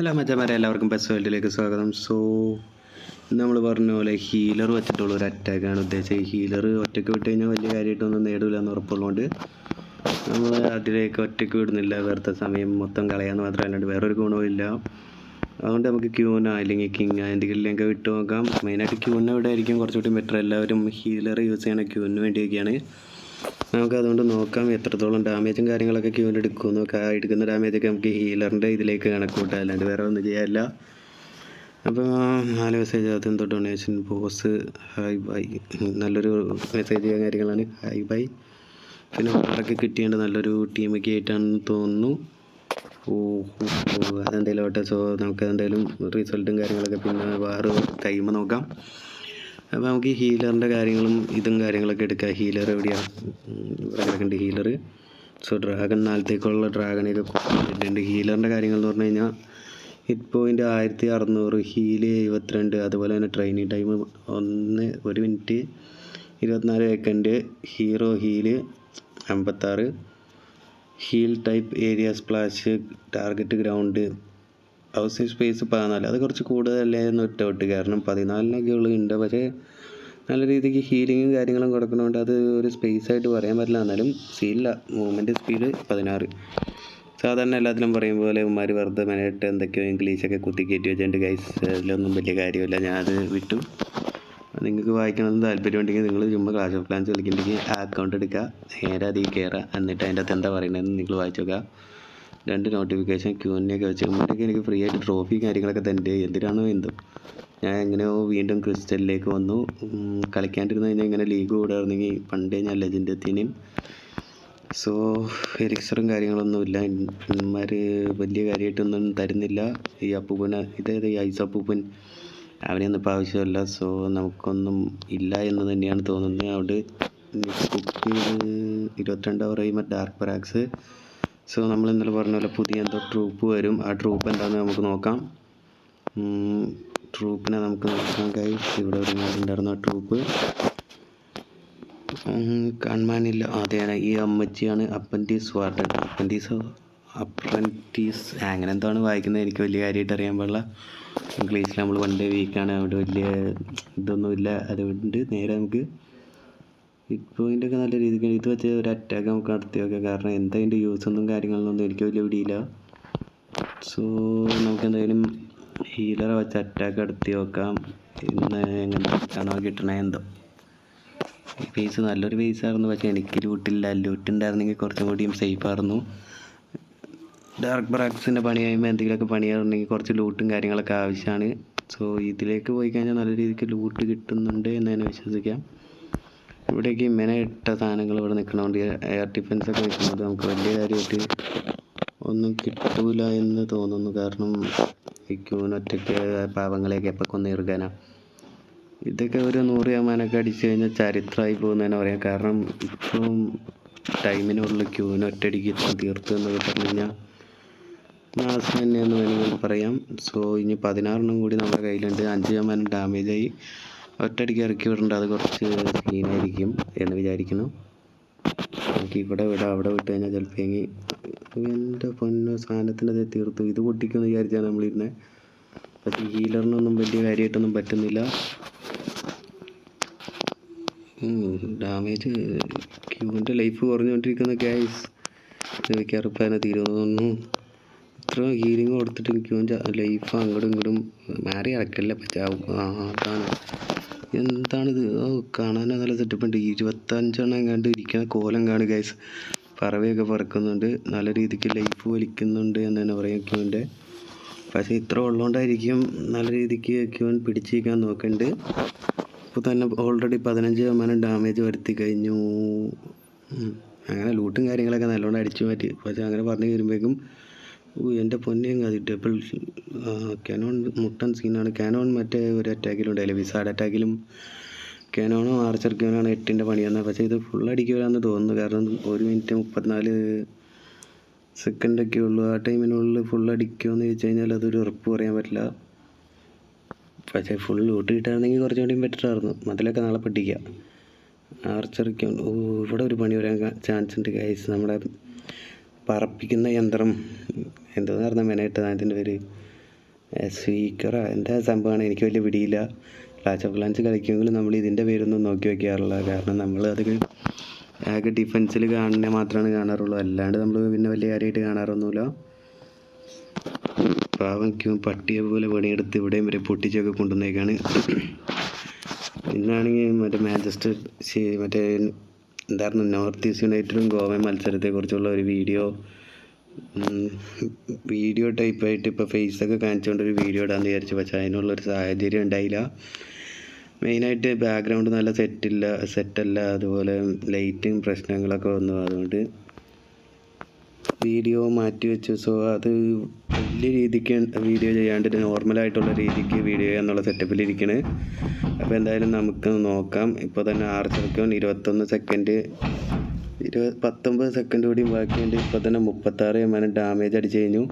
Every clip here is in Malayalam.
ഹലോ മച്ചന്മാരെ എല്ലാവർക്കും ബസ് വേൾഡിലേക്ക് സ്വാഗതം. സോ നമ്മൾ പറഞ്ഞ പോലെ ഹീലർ വെച്ചിട്ടുള്ള ഒരു അറ്റാക്കാണ് ഉദ്ദേശിച്ചത്. ഹീലർ ഒറ്റയ്ക്ക് വിട്ട് കഴിഞ്ഞാൽ വലിയ കാര്യമായിട്ടൊന്നും നേടില്ല എന്ന് ഉറപ്പുള്ളതുകൊണ്ട് നമ്മൾ അതിലേക്ക് ഒറ്റയ്ക്ക് വിടുന്നില്ല. വെറുതെ സമയം മൊത്തം കളയാന്ന് മാത്രമേ അല്ലാണ്ട് വേറൊരു ഗുണവും ഇല്ല. അതുകൊണ്ട് നമുക്ക് ക്യൂന അല്ലെങ്കിൽ കിങ് എന്തെങ്കിലുമൊക്കെ വിട്ടു നോക്കാം. മെയിനായിട്ട് ക്യൂന ഇവിടെ ആയിരിക്കും? കുറച്ചുകൂടി ബെറ്റർ എല്ലാവരും ഹീലർ യൂസ് ചെയ്യണ ക്യൂവിന് വേണ്ടിയൊക്കെയാണ്. നമുക്ക് അതുകൊണ്ട് നോക്കാം എത്രത്തോളം ഡാമേജും കാര്യങ്ങളൊക്കെ ക്യൂവിന് എടുക്കുമെന്ന് നോക്കാം എടുക്കുന്ന ഡാമേജൊക്കെ നമുക്ക് ഹീലറിന്റെ ഇതിലേക്ക് കണക്ക് കൂട്ടാം. അല്ലാണ്ട് വേറെ ഒന്നും ചെയ്യാനില്ല. അപ്പോൾ നാല് മെസ്സേജ് ആദ്യം തൊട്ട് ഡൊണേഷൻ ബോസ് ഹായ് ബൈ നല്ലൊരു മെസ്സേജ് കാര്യങ്ങളാണ്. ഹായ് ബൈ പിന്നെ അവിടെയൊക്കെ കിട്ടിയേണ്ട നല്ലൊരു ടീമൊക്കെ ആയിട്ടാണെന്ന് തോന്നുന്നു. ഓ അതെന്തെങ്കിലും ആവട്ടെ. സോ നമുക്ക് റിസൾട്ടും കാര്യങ്ങളൊക്കെ പിന്നെ വേറെ ടൈം നോക്കാം. അപ്പോൾ നമുക്ക് ഈ ഹീലറിന്റെ കാര്യങ്ങളും ഇതും കാര്യങ്ങളൊക്കെ എടുക്കാം. ഹീലർ എവിടെയാണ്? ഇവിടെ കിടക്കുന്നുണ്ട് ഹീലർ സോ ഡ്രാഗൺ നാലത്തേക്കുള്ള ഡ്രാഗണൊക്കെ കൊണ്ടുവന്നിട്ടുണ്ട്. ഹീലറിന്റെ കാര്യങ്ങൾ എന്ന് പറഞ്ഞു കഴിഞ്ഞാൽ ഹിറ്റ് പോയിന്റ് ആയിരത്തി അറുന്നൂറ് ഹീൽ എഴുപത്തിരണ്ട് അതുപോലെ തന്നെ ട്രെയിനിങ് ടൈം ഒന്ന് ഒരു മിനിറ്റ് ഇരുപത്തിനാല് സെക്കൻഡ് ഹീറോ ഹീൽ അമ്പത്താറ് heal type area splash target ground house space പതിനാല്. അത് കുറച്ച് കൂടുതലല്ലേ എന്ന് ഒറ്റ കാരണം പതിനാലിനൊക്കെ ഉള്ളു ഉണ്ട്. പക്ഷേ നല്ല രീതിക്ക് ഹീലിങ്ങും കാര്യങ്ങളും കൊടുക്കുന്നതുകൊണ്ട് അത് ഒരു സ്പേസ് ആയിട്ട് പറയാൻ പറ്റില്ല. എന്നാലും സീലില്ല മൂവ്മെന്റ് സ്പീഡ് പതിനാറ്. സാധാരണ എല്ലാത്തിലും പറയും പോലെ ഉമ്മാർ വെറുതെ മെനയിട്ട് എന്തൊക്കെയോ ഇംഗ്ലീഷൊക്കെ കുത്തി കയറ്റി വെച്ചിട്ടുണ്ട്. ഗൈസ് അതിലൊന്നും വലിയ കാര്യമില്ല. ഞാനത് വിട്ടു. നിങ്ങൾക്ക് വായിക്കണമെന്ന് താല്പര്യമുണ്ടെങ്കിൽ നിങ്ങൾ ചുമ്മാ ക്ലാസ് ഓഫ് പ്ലാൻസ് കളിക്കുന്നുണ്ടെങ്കിൽ ആ അക്കൗണ്ട് എടുക്കുക. നേരെ അതിൽ കയറുക. എന്നിട്ട് അതിന്റെ അകത്ത് എന്താ പറയുന്നതെന്ന് നിങ്ങൾ വായിച്ചു നോക്കുക. രണ്ട് നോട്ടിഫിക്കേഷൻ ക്യൂനെയൊക്കെ വെച്ച്. കഴിയുമ്പോഴത്തേക്ക് എനിക്ക് ഫ്രീ ആയിട്ട് ട്രോഫി കാര്യങ്ങളൊക്കെ തരുന്നുണ്ട് എന്തിനാണോ എന്തും? ഞാൻ എങ്ങനെയോ വീണ്ടും ക്രിസ്റ്റലിലേക്ക് വന്നു. കളിക്കാണ്ടിരുന്ന കഴിഞ്ഞാൽ ഇങ്ങനെ ലീഗ് കൂടായിരുന്നെങ്കിൽ പണ്ടേ ഞാൻ ലെജൻഡ് എത്തിനും സോ എലിക്സറും കാര്യങ്ങളൊന്നുമില്ല ഇന്മാർ വലിയ കാര്യമായിട്ടൊന്നും തരുന്നില്ല. ഈ അപ്പൂപ്പന് ഈ ഐസ് അപ്പൂപ്പൻ. അവനെയൊന്നും ഇപ്പോൾ ആവശ്യമില്ല. സോ നമുക്കൊന്നും ഇല്ല എന്ന് തന്നെയാണ് തോന്നുന്നത്. അതുകൊണ്ട് കുക്ക് ഇരുപത്തിരണ്ട് അവർ കഴിയുമ്പോൾ ഡാർക്ക് പരാക്സ് സോ നമ്മൾ ഇന്നലെ പറഞ്ഞ പോലെ പുതിയ എന്തോ ട്രൂപ്പ് വരും. ആ ട്രൂപ്പ് എന്താണെന്ന് നമുക്ക് നോക്കാം. ട്രൂപ്പിനെ നമുക്ക് നോക്കാം കൈ ഇവിടെ ഒരു ഉണ്ടായിരുന്നു ആ ട്രൂപ്പ് കാണാനില്ല അതെയാണ് ഈ അമ്മച്ചിയാണ് അപ്പന്റീസ് വാർഡൻ. അപ്പന്റീസ് അപ്രന്റീസ് അങ്ങനെ എന്താണ് വായിക്കുന്നത്? എനിക്ക് വലിയ കാര്യമായിട്ട് അറിയാൻ പാടില്ല. ഇംഗ്ലീഷിൽ നമ്മൾ പണ്ട് വീക്കാണ് അവിടെ വലിയ ഇതൊന്നുമില്ല. അതുകൊണ്ട് നേരെ നമുക്ക് പോയിന്റ് ഒക്കെ നല്ല രീതിക്ക് ഇത് വെച്ച് ഒരു അറ്റാക്ക് നമുക്ക് നടത്തി നോക്കാം. കാരണം എന്താ അതിന്റെ യൂസ് ഒന്നും കാര്യങ്ങളൊന്നും എനിക്ക് വലിയ പിടിയില്ല. സോ നമുക്ക് എന്തായാലും ഹീലറെ വെച്ച് അറ്റാക്ക് നടത്തി നോക്കാം. ഇന്ന് എങ്ങനെയാണോ കിട്ടണേ എന്തോ. പീസ് നല്ലൊരു പീസ് ആയിരുന്നു. പക്ഷേ എനിക്ക് ലൂട്ടില്ല ലൂട്ട് ഉണ്ടായിരുന്നെങ്കിൽ കുറച്ചും കൂടിയും സേഫ് ആയിരുന്നു. ഡാർക്ക് ബ്രാക്സിന്റെ പണി കഴിയുമ്പോൾ എന്തെങ്കിലുമൊക്കെ പണിയാറുണ്ടെങ്കിൽ കുറച്ച് ലൂട്ടും കാര്യങ്ങളൊക്കെ ആവശ്യമാണ് സോ ഇതിലേക്ക് പോയി കഴിഞ്ഞാൽ നല്ല രീതിക്ക് ലൂട്ട് കിട്ടുന്നുണ്ട് എന്ന് തന്നെ വിശ്വസിക്കാം. ഇവിടേക്ക് ഇങ്ങനെ ഇട്ട സാധനങ്ങൾ ഇവിടെ നിൽക്കണോണ്ട് എയർ ഡിഫൻസ് ഒക്കെ നിൽക്കുന്നത് നമുക്ക് വലിയ കാര്യമായിട്ട് ഒന്നും കിട്ടൂല എന്ന് തോന്നുന്നു. കാരണം ഈ ക്യൂനൊറ്റയ്ക്ക് പാവങ്ങളെയൊക്കെ എപ്പോൾ കൊന്ന് ഇറുകാനാണ് ഇതൊക്കെ ഒരു നൂറ് ശതമാനമൊക്കെ അടിച്ചു കഴിഞ്ഞാൽ ചരിത്രമായി പോകുന്നതന്നെ പറയാം. കാരണം ഇപ്പം ടൈമിനുള്ള ക്യൂവിന് ഒറ്റയടിക്ക് തീർത്തു എന്നൊക്കെ പറഞ്ഞു കഴിഞ്ഞാൽ മാസം തന്നെയെന്ന് വേണമെങ്കിൽ പറയാം. സോ ഇനി പതിനാറെണ്ണം കൂടി നമ്മുടെ കയ്യിലുണ്ട്. അഞ്ച് ശതമാനം ഡാമേജ് ആയി ഒറ്റയടിക്ക് ഇറക്കി വിടേണ്ട അത് കുറച്ച് സീനായിരിക്കും എന്ന് വിചാരിക്കുന്നു. നമുക്ക് ഇവിടെ വിടാം അവിടെ വിട്ട് കഴിഞ്ഞാൽ ചിലപ്പോൾ എങ്കിൽ എന്റെ പൊന്നോ സാധനത്തിന്റെ തീർത്തു. ഇത് പൊട്ടിക്കുമെന്ന് വിചാരിച്ചാണ് നമ്മളിരുന്നത് പക്ഷേ ഹീലറിനൊന്നും വലിയ കാര്യമായിട്ടൊന്നും പറ്റുന്നില്ല. ഡാമേജ് ക്യൂവിന്റെ ലൈഫ് കുറഞ്ഞുകൊണ്ടിരിക്കുന്ന ഗ്യാസ് മിക്കവാറും തീരുന്നു ഇത്ര ഹീലിംഗ് കൊടുത്തിട്ട് ക്യൂവിന്റെ ലൈഫ് അങ്ങോട്ടും ഇങ്ങോട്ടും മാറി അടക്കല്ലേ പറ്റാവും ആ അതാണ്. എന്താണിത് ഓ കാണാൻ നല്ല സെറ്റപ്പ് ഉണ്ട്. ഇരുപത്തഞ്ചെണ്ണം കണ്ട് ഇരിക്കുന്ന കോലം കാണും ഗൈസ് പറവയൊക്കെ പറക്കുന്നുണ്ട്. നല്ല രീതിക്ക് ലൈഫ് വലിക്കുന്നുണ്ട് എന്ന് തന്നെ പറയാം പക്ഷേ ഇത്ര ഉള്ളതുകൊണ്ടായിരിക്കും നല്ല രീതിക്ക് ക്യൂൻ പിടിച്ചിരിക്കാൻ നോക്കുന്നുണ്ട് ഇപ്പോൾ തന്നെ ഓൾറെഡി പതിനഞ്ച് ശതമാനം ഡാമേജ് വരുത്തി കഴിഞ്ഞു. അങ്ങനെ ലൂട്ടും കാര്യങ്ങളൊക്കെ നല്ലോണം അടിച്ചു മാറ്റി. പക്ഷേ അങ്ങനെ പറഞ്ഞു വരുമ്പോഴേക്കും ഓ എന്റെ പൊന്നെയും അത് ഡബിൾ കാനോൺ മുട്ടൻ സീനാണ് കാനോൺ മറ്റേ ഒരു അറ്റാക്കിലും ഉണ്ടായില്ലേ വിസാഡ് അറ്റാക്കിലും കാനോണോ ആർച്ചർ കാനോണോ എട്ടിന്റെ പണിയാണ് പക്ഷേ ഇത് ഫുൾ അടിക്കുമെന്ന് തോന്നുന്നു. കാരണം ഒരു മിനിറ്റ് മുപ്പത്തിനാല് സെക്കൻഡൊക്കെ ഉള്ളൂ. ആ ടൈമിനുള്ളിൽ ഫുൾ അടിക്കുമെന്ന് ചോദിച്ചു കഴിഞ്ഞാൽ അതൊരു ഉറപ്പ് പറയാൻ പറ്റില്ല. പക്ഷേ ഫുൾ ലൂട്ട് കിട്ടുകയാണെങ്കിൽ കുറച്ചും കൂടി ബെറ്റർ ആയിരുന്നു. അതിലൊക്കെ നാളെ പഠിക്കുക ആർച്ചറിക്ക് ഓ ഇവിടെ ഒരു പണി വരാൻ ചാൻസ് ഉണ്ട് ഗൈസ് നമ്മുടെ പറപ്പിക്കുന്ന യന്ത്രം. എന്തോന്ന് പറഞ്ഞാൽ മെനായിട്ട് അതിന്റെ പേര്. സ്പീക്കറാ എന്താ സംഭവമാണ്? എനിക്ക് വലിയ പിടിയില്ല. ക്ലാച്ച് ഓഫ് ക്ലാൻസ് കളിക്കുമെങ്കിലും നമ്മൾ ഇതിന്റെ പേരൊന്നും നോക്കി വയ്ക്കാറില്ല കാരണം നമ്മൾ അത് ആകെ ഡിഫൻസിൽ കാണുന്ന മാത്രമാണ് കാണാറുള്ളൂ. അല്ലാണ്ട് നമ്മൾ പിന്നെ വലിയ കാര്യമായിട്ട് കാണാറൊന്നുമില്ല. പാവയ്ക്കും പട്ടിയെ പോലെ പണിയെടുത്ത് ഇവിടെയും വരെ പൊട്ടിച്ചൊക്കെ കൊണ്ടുവന്നേക്കാണ്. ഇന്നാണെങ്കിൽ മറ്റേ മാഞ്ചസ്റ്റർ മറ്റേ എന്തായിരുന്നു? നോർത്ത് ഈസ്റ്റ് യുണൈറ്റഡും ഗോവയും മത്സരത്തെക്കുറിച്ചുള്ള ഒരു വീഡിയോ. വീഡിയോ ടൈപ്പായിട്ട് ഇപ്പോൾ ഫേസൊക്കെ കാണിച്ചുകൊണ്ടൊരു വീഡിയോ ഇടാമെന്ന് വിചാരിച്ചു. പക്ഷേ അതിനുള്ളൊരു സാഹചര്യം ഉണ്ടായില്ല. മെയിനായിട്ട് ബാക്ക്ഗ്രൗണ്ട് നല്ല സെറ്റില്ല സെറ്റല്ല അതുപോലെ ലൈറ്റും പ്രശ്നങ്ങളൊക്കെ വന്നു. അതുകൊണ്ട് വീഡിയോ മാറ്റി വെച്ചു. സോ അത് വലിയ രീതിക്ക് വീഡിയോ ചെയ്യാണ്ട് നോർമലായിട്ടുള്ള രീതിക്ക് വീഡിയോ എന്നുള്ള സെറ്റപ്പിലിരിക്കണ് അപ്പോൾ എന്തായാലും നമുക്ക് നോക്കാം. ഇപ്പോൾ തന്നെ ആർച്ചർക്കും ഇരുപത്തൊന്ന് സെക്കൻഡ് ഇരുപത് പത്തൊമ്പത് സെക്കൻഡ് കൂടി ബാക്കിയുണ്ട്. ഇപ്പോൾ തന്നെ മുപ്പത്താറ് ശതമാനം ഡാമേജ് അടിച്ചു കഴിഞ്ഞു.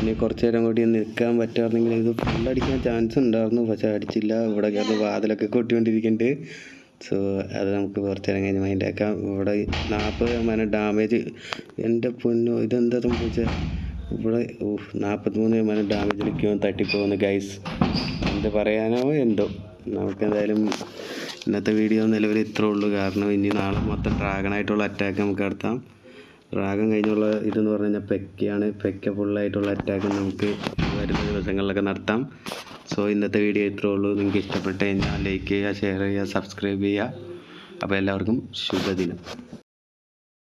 ഇനി കുറച്ച് നേരം കൂടി നിൽക്കാൻ പറ്റാറുണ്ടെങ്കിൽ ഇത് ഫുൾ അടിക്കാൻ ചാൻസ് ഉണ്ടായിരുന്നു. പക്ഷേ അടിച്ചില്ല. ഇവിടെ കിടന്ന് വാതിലൊക്കെ കൊട്ടിക്കൊണ്ടിരിക്കുന്നുണ്ട്. സോ അത് നമുക്ക് കുറച്ച് നേരം കഴിഞ്ഞ് ഇവിടെ നാൽപ്പത് ശതമാനം ഡാമേജ് എന്റെ പൊന്നോ ഇതെന്താ സംഭവിച്ചത് ഇവിടെ ഓഹ് നാൽപ്പത്തിമൂന്ന് ശതമാനം ഡാമേജ് നിൽക്കുമോ തട്ടിപ്പോകുന്നു ഗൈസ് എന്ത് പറയാനോ എന്തോ. നമുക്ക് എന്തായാലും ഇന്നത്തെ വീഡിയോ നിലവിൽ ഇത്രേ ഉള്ളൂ. കാരണം ഇനി നാളെ മൊത്തം ഡ്രാഗണായിട്ടുള്ള അറ്റാക്ക് നമുക്ക് നടത്താം. ഡ്രാഗൺ കഴിഞ്ഞുള്ള ഇതെന്ന് പറഞ്ഞു കഴിഞ്ഞാൽ പെക്കയാണ്. പെക്ക ഫുള്ളായിട്ടുള്ള അറ്റാക്ക് നമുക്ക് വരുന്ന ദിവസങ്ങളിലൊക്കെ നടത്താം. സോ ഇന്നത്തെ വീഡിയോ ഇത്രേ ഉള്ളൂ. നിങ്ങൾക്ക് ഇഷ്ടപ്പെട്ട് കഴിഞ്ഞാൽ ലൈക്ക് ചെയ്യുക ഷെയർ ചെയ്യുക സബ്സ്ക്രൈബ് ചെയ്യുക. അപ്പോൾ എല്ലാവർക്കും ശുഭദിനം.